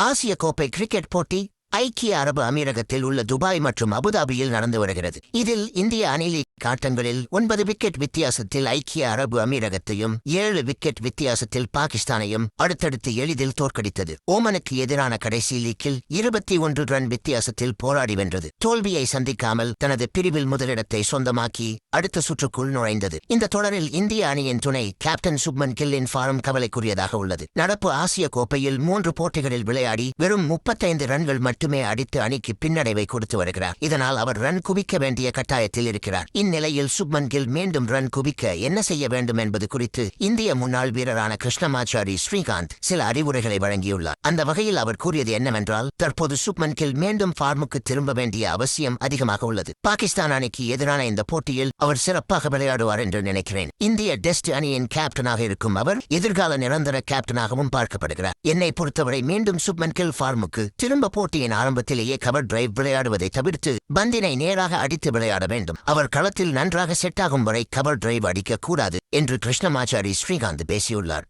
ஆசிய கோப்பை கிரிக்கெட் போட்டி ஐக்கிய அரபு அமீரகத்தில் உள்ள துபாய் மற்றும் அபுதாபியில் நடந்து வருகிறது. இதில் இந்திய அணிலி ஆட்டங்களில் ஒன்பது விக்கெட் வித்தியாசத்தில் ஐக்கிய அரபு அமீரகத்தையும் ஏழு விக்கெட் வித்தியாசத்தில் பாகிஸ்தானையும் அடுத்தடுத்து எளிதில் தோற்கடித்தது. ஓமனுக்கு எதிரான கடைசி லீக்கில் இருபத்தி ஒன்று ரன் வித்தியாசத்தில் போராடி வென்றது. தோல்வியை சந்திக்காமல் தனது பிரிவில் முதலிடத்தை சொந்தமாக்கி அடுத்த சுற்றுக்குள் நுழைந்தது. இந்த தொடரில் இந்திய அணியின் துணை கேப்டன் சுப்மன் கில்லின் ஃபாரம் கவலைக்குரியதாக உள்ளது. நடப்பு ஆசிய கோப்பையில் மூன்று போட்டிகளில் விளையாடி வெறும் முப்பத்தைந்து ரன்கள் மட்டுமே அடித்து அணிக்கு பின்னடைவை கொடுத்து வருகிறார். இதனால் அவர் ரன் குவிக்க வேண்டிய கட்டாயத்தில் இருக்கிறார். இந்நிலையில் சுப்மன் கில் மீண்டும் ரன் குவிக்க என்ன செய்ய வேண்டும் என்பது குறித்து இந்திய முன்னாள் வீரரான கிருஷ்ணமாச்சாரி ஸ்ரீகாந்த் சில அறிவுரைகளை வழங்கியுள்ளார். அந்த வகையில் அவர் கூறியது என்னவென்றால் தற்போது சுப்மன் கில் மீண்டும் ஃபார்முக்கு திரும்ப வேண்டிய அவசியம் அதிகமாக உள்ளது. பாகிஸ்தான் அணிக்கு எதிரான இந்த போட்டியில் அவர் சிறப்பாக விளையாடுவார் என்று நினைக்கிறேன். இந்திய டெஸ்ட் அணியின் கேப்டனாக இருக்கும் அவர் எதிர்கால நிரந்தர கேப்டனாகவும் பார்க்கப்படுகிறார். என்னை பொறுத்தவரை மீண்டும் சுப்மன் கில் ஃபார்முக்கு திரும்ப போட்டியின் ஆரம்பத்திலேயே கவர் டிரைவ் விளையாடுவதை தவிர்த்து பந்தினை நேராக அடித்து விளையாட வேண்டும். அவர் களத்தில் நன்றாக செட் ஆகும் வரை கவர் டிரைவ் அடிக்கக்கூடாது என்று கிருஷ்ணமாச்சாரி ஸ்ரீகாந்த் பேசியுள்ளார்.